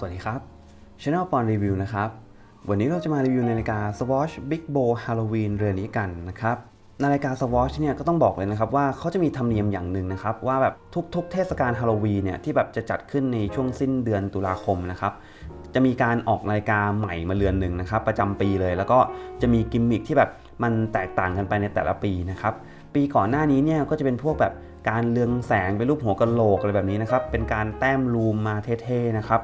สวัสดีครับ Channel ปอนรีวิวนะครับ วันนี้เราจะมารีวิวนาฬิกา Swatch Big Bow Halloween เรือนนี้กันนะครับนาฬิกา Swatch เนี่ยก็ต้องบอกเลยนะครับว่าเขาจะมีธรรมเนียมอย่างหนึ่งนะครับ ว่าแบบทุกๆ เทศกาลฮาโลวีนเนี่ยที่แบบจะจัดขึ้นในช่วงสิ้นเดือนตุลาคมนะครับจะมีการออกนาฬิกาใหม่มาเรือนหนึ่งนะครับ ประจำปีเลย แล้วก็จะมีกิมมิคที่แบบมันแตกต่างกันไปในแต่ละปีนะครับปีก่อนหน้านี้เนี่ยก็จะเป็นพวกแบบการเรืองแสงเป็นรูปหัวกะโหลกอะไรแบบนี้นะครับเป็นการแต้มรูมมาเท่ๆนะครับ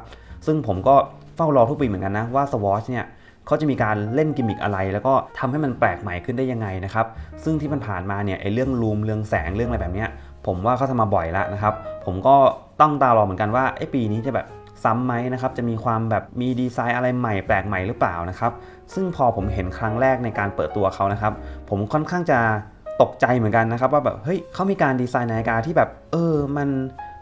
ซึ่งผมก็เฝ้ารอทุกปีเหมือนกันนะว่า Swatch เนี่ยเขาจะมีการเล่นกิมมิคอะไร แล้วก็ทำให้มันแปลกใหม่ขึ้นได้ยังไงนะครับซึ่งที่มันผ่านมาเนี่ยไอ้เรื่องรูมเรื่องแสงเรื่องอะไรแบบเนี้ยผมว่าเขาทำมาบ่อยแล้วนะครับ ผมก็ต้องตารอเหมือนกันว่าไอ้ปีนี้จะแบบซ้ำไหมนะครับ จะมีความแบบมีดีไซน์อะไรใหม่แปลกใหม่หรือเปล่านะครับ ซึ่งพอผมเห็นครั้งแรกในการเปิดตัวเขานะครับ ผมค่อนข้างจะตกใจเหมือนกันนะครับ ว่าแบบเฮ้ยเขามีการดีไซน์นาฬิกาที่แบบ เออมัน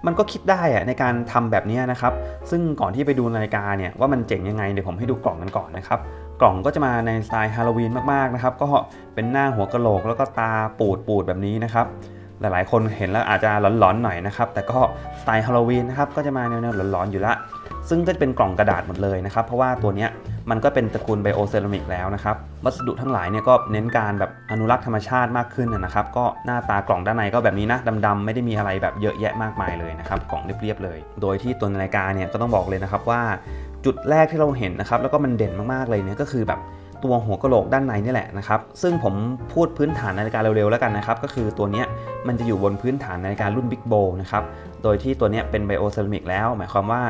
มันก็คิดได้อะในการทำแบบนี้นะครับ ซึ่งก่อนที่ไปดูนาฬิกาเนี่ยว่ามันเจ๋งยังไงเดี๋ยวผมให้ดูกล่องกันก่อนนะครับ กล่องก็จะมาในสไตล์ฮาโลวีนมากๆนะครับ ก็เป็นหน้าหัวกะโหลกแล้วก็ตาปูดปูดๆแบบนี้นะครับ หลายๆ คนเห็นแล้วอาจจะหลอนๆหน่อยนะครับ แต่ก็สไตล์ฮาโลวีนนะครับก็จะมาแนวๆหลอนๆอยู่ละ ซึ่งก็จะเป็นกล่องกระดาษหมดเลยนะครับ เพราะว่าตัวเนี้ย มันก็เป็นตระกูลไบโอเซรามิกแล้วนะครับ วัสดุทั้งหลายเนี่ยก็เน้นการแบบอนุรักษ์ธรรมชาติมากขึ้นนะครับ ก็หน้าตากล่องด้านในก็แบบนี้นะดำๆไม่ได้มีอะไรแบบเยอะแยะมากมายเลยนะครับกล่องเรียบๆเลย โดยที่ตัวนาฬิกาเนี่ยก็ต้องบอกเลยนะครับว่าจุดแรกที่เราเห็นนะครับแล้วก็มันเด่นมากๆเลยเนี่ยก็คือแบบ ตัวหัวกะโหลกด้านในนี่แหละนะครับ ซึ่งผมพูดพื้นฐานนาฬิกาเร็วๆแล้วกันนะครับ ก็คือตัวนี้มันจะอยู่บนพื้นฐานนาฬิการุ่น Big b o นะครับ โดยที่ตัวนี้เป็นไบโอเซรามิกแล้ว หมายความว่า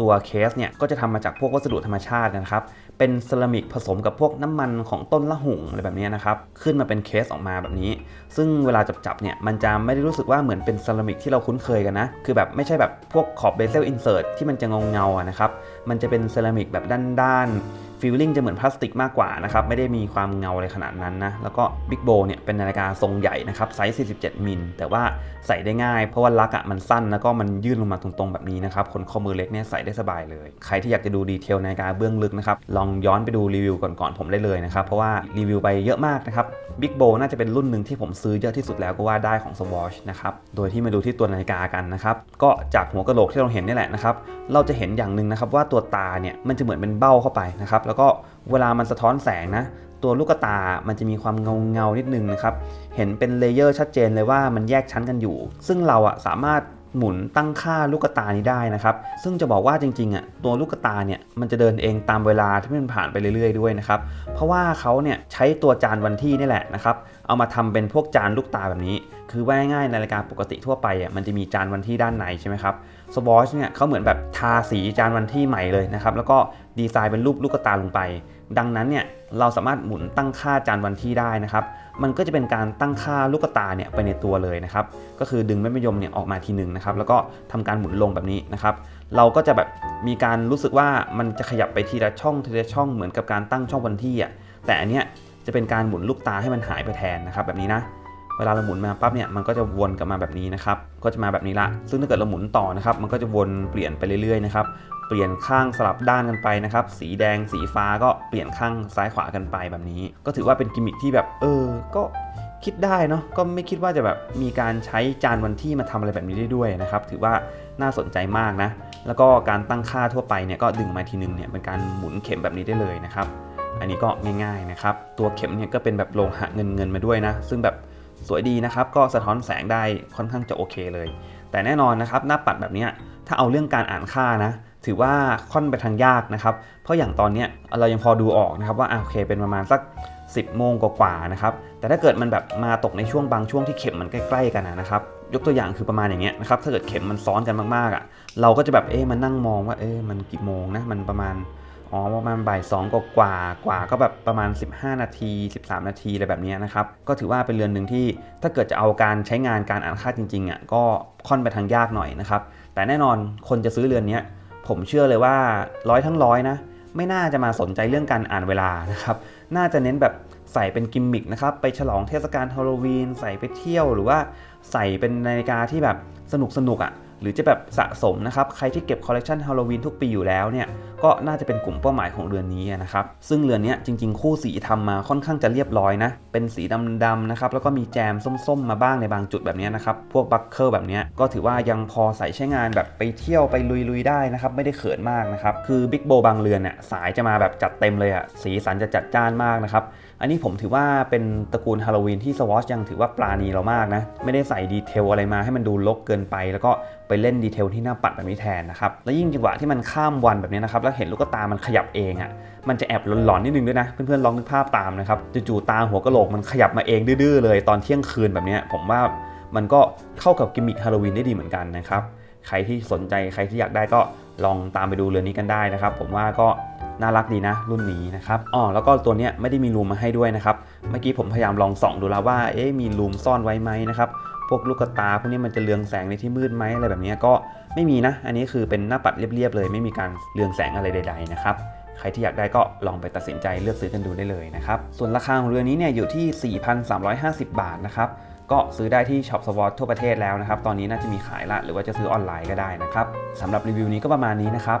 ตัวเคสเนี่ยก็จะทำมาจากพวกวัสดุธรรมชาตินะครับ เป็นเซรามิกผสมกับพวกน้ำมันของต้นละหุ่งอะไรแบบนี้นะครับ ขึ้นมาเป็นเคสออกมาแบบนี้ ซึ่งเวลาจับๆเนี่ยมันจะไม่ได้รู้สึกว่าเหมือนเป็นเซรามิกที่เราคุ้นเคยกันนะ คือแบบไม่ใช่แบบพวกขอบเบเซลอินเสิร์ตที่มันจะเงาเงาอะนะครับ มันจะเป็นเซรามิกแบบด้านๆ ฟีลลิ่งจะเหมือนพลาสติกมากกว่านะครับ ไม่ได้มีความเงาอะไรขนาดนั้นนะ แล้วก็ Big Bow เนี่ยเป็นนาฬิกาทรงใหญ่นะครับ ไซส์ 47 มิล แต่ว่าใส่ได้ง่าย เพราะว่าลักอะมันสั้นแล้วก็มันยื่นลงมาตรงๆแบบนี้นะครับ คนข้อมือเล็กเนี่ยใส่ได้สบายเลย ใครที่อยากจะดูดีเทลนาฬิกาเบื้องลึกนะครับ ลองย้อนไปดูรีวิวก่อนๆผมได้เลยนะครับ เพราะว่ารีวิวไปเยอะมากนะครับ Big Bow น่าจะเป็นรุ่นหนึ่งที่ผมซื้อเยอะที่สุดแล้วก็ว่าได้ของ Swatch นะครับ โดยที่มาดูที่ตัวนาฬิกากันนะครับ ก็จากหัวกระโหลกที่เราเห็นนี่แหละนะครับ เราจะเห็นอย่างหนึ่งนะครับว่าตัวตาเนี่ยมันจะเหมือนเป็นเบ้าเข้าไปนะครับแล้วก็เวลามันสะท้อนแสงนะตัวลูกตา มันจะมีความเงาเงานิดนึงนะครับ เห็นเป็นเลเยอร์ชัดเจนเลยว่ามันแยกชั้นกันอยู่ ซึ่งเราอะสามารถหมุนตั้งค่าลูกตานี้ได้นะครับ ซึ่งจะบอกว่าจริงๆอะตัวลูกตาเนี่ยมันจะเดินเองตามเวลาที่มันผ่านไปเรื่อยๆด้วยนะครับ เพราะว่าเขาเนี่ยใช้ตัวจานวันที่นี่แหละนะครับ เอามาทำเป็นพวกจานลูกตาแบบนี้ คือว่าง่ายๆนาฬิกาปกติทั่วไปอะมันจะมีจานวันที่ด้านในใช่ไหมครับสวอชเนี่ยเขาเหมือนแบบทาสีจานวันที่ใหม่เลยนะครับแล้วก็ดีไซน์เป็นรูปลูกตาลงไป ดังนั้นเนี่ยเราสามารถหมุนตั้งค่าจานวันที่ได้นะครับ มันก็จะเป็นการตั้งค่าลูกตาเนี่ยไปในตัวเลยนะครับ ก็คือดึงแม่มยมเนี่ยออกมาทีหนึ่งนะครับ แล้วก็ทำการหมุนลงแบบนี้นะครับ เราก็จะแบบมีการรู้สึกว่ามันจะขยับไปทีละช่องทีละช่องเหมือนกับการตั้งช่องวันที่อะ แต่อันเนี้ย จะเป็นการหมุนลูกตาให้มันหายไปแทนนะครับแบบนี้นะ เวลาเราหมุนมาปั๊บเนี่ยมันก็จะวนกลับมาแบบนี้นะครับ ก็จะมาแบบนี้ละ ซึ่งถ้าเกิดเราหมุนต่อนะครับ มันก็จะวนเปลี่ยนไปเรื่อยๆนะครับ เปลี่ยนข้างสลับด้านกันไปนะครับ สีแดงสีฟ้าก็เปลี่ยนข้างซ้ายขวากันไปแบบนี้ ก็ถือว่าเป็นกิมมิคที่แบบ เออ ก็คิดได้เนาะ ก็ไม่คิดว่าจะแบบมีการใช้จานวันที่มาทำอะไรแบบนี้ได้ด้วยนะครับ ถือว่าน่าสนใจมากนะ แล้วก็การตั้งค่าทั่วไปเนี่ยก็ดึงมาทีนึงเนี่ยเป็นการหมุนเข็มแบบนี้ได้เลยนะครับ อันนี้ก็ง่ายๆนะครับ ตัวเข็มเนี่ยก็เป็นแบบโลหะเงินเงินๆมาด้วยนะ ซึ่งแบบสวยดีนะครับ ก็สะท้อนแสงได้ค่อนข้างจะโอเคเลย แต่แน่นอนนะครับหน้าปัดแบบนี้ถ้าเอาเรื่องการอ่านค่านะ ถือว่าค่อนไปทางยากนะครับ เพราะอย่างตอนเนี้ยเรายังพอดูออกนะครับว่าอโอเคเป็นประมาณสัก 10 โมงกว่าๆนะครับ แต่ถ้าเกิดมันแบบมาตกในช่วงบางช่วงที่เข็มมันใกล้ๆกันนะครับยกตัวอย่างคือประมาณอย่างเงี้ยนะครับถ้าเกิดเข็มมันซ้อนกันมากๆอะเราก็จะแบบเอ๊ะมันนั่งมองว่าเอ๊ะมันกี่โมงนะมันประมาณ อ๋อประมาณบ่ายสองกว่ากว่าก็แบบประมาณ 15 นาที 13 นาทีอะไรแบบนี้นะครับ ก็ถือว่าเป็นเรือนหนึ่งที่ถ้าเกิดจะเอาการใช้งานการอ่านค่าจริงๆอะก็ค่อนไปทางยากหน่อยนะครับ แต่แน่นอนคนจะซื้อเรือนนี้ผมเชื่อเลยว่าร้อยทั้งร้อยนะ ไม่น่าจะมาสนใจเรื่องการอ่านเวลานะครับ น่าจะเน้นแบบใส่เป็นกิมมิคนะครับ ไปฉลองเทศกาลฮาโลวีนใส่ไปเที่ยวหรือว่าใส่เป็นนาฬิกาที่แบบสนุกสนุกอะ่ะ หรือจะแบบสะสมนะครับ ใครที่เก็บคอลเลกชันฮาโลวีนทุกปีอยู่แล้วเนี่ย ก็น่าจะเป็นกลุ่มเป้าหมายของเรือนนี้นะครับ ซึ่งเรือนนี้จริงๆ คู่สีทำมาค่อนข้างจะเรียบร้อยนะ เป็นสีดำๆนะครับ แล้วก็มีแจมส้มๆ มาบ้างในบางจุดแบบนี้นะครับ พวกบัคเคิลแบบนี้ก็ถือว่ายังพอใส่ใช้งานแบบไปเที่ยวไปลุยๆได้นะครับ ไม่ได้เขินมากนะครับ คือบิ๊กโบบางเรือนเนี่ยสายจะมาแบบจัดเต็มเลยอะสีสันจะจัดจ้านมากนะครับ อันนี้ผมถือว่าเป็นตระกูลฮาโลวีนที่สวอชยังถือว่าปราณีเรามากนะ ไม่ได้ใส่ดีเทลอะไรมาให้มันดูลกเกินไป แล้วก็ไปเล่นดีเทลที่หน้าปัดแบบนี้แทนนะครับ แล้วยิ่งจังหวะที่มันข้ามวันแบบนี้นะครับแล้วเห็นลูกตามันขยับเองอะ่ะมันจะแอบหลอนๆนิดนึงด้วยนะ เพื่อนๆลองนึกภาพตามนะครับจู่ๆตาหัวกะโหลกมันขยับมาเองดื้อๆเลยตอนเที่ยงคืนแบบนี้ผมว่ามันก็เข้ากับกิมมิคฮาโลวีนได้ดีเหมือนกันนะครับใครที่สนใจใครที่อยากได้ก็ลองตามไปดูเรือนนี้กันได้นะครับ ผมว่าก็ น่ารักดีนะ รุ่นนี้นะครับอ๋อแล้วก็ตัวเนี้ยไม่ได้มีรูมมาให้ด้วยนะครับ เมื่อกี้ผมพยายามลองส่องดูแล้วว่าเอ๊ะมีรูมซ่อนไว้ไหมนะครับพวกลูกตาพวกนี้มันจะเรืองแสงในที่มืดไหมอะไรแบบนี้ก็ไม่มีนะ อันนี้คือเป็นหน้าปัดเรียบๆเลย ไม่มีการเรืองแสงอะไรใด ๆ นะครับใครที่อยากได้ก็ลองไปตัดสินใจเลือกซื้อกันดูได้เลยนะครับ ส่วนราคาของเรือนนี้เนี่ยอยู่ที่ 4,350 บาทนะครับ ก็ซื้อได้ที่ช็อปสวอตทั่วประเทศแล้วนะครับ ตอนนี้น่าจะมีขายละ หรือว่าจะซื้อออนไลน์ก็ได้นะครับสำหรับรีวิวนี้ก็ประมาณนี้นะครับ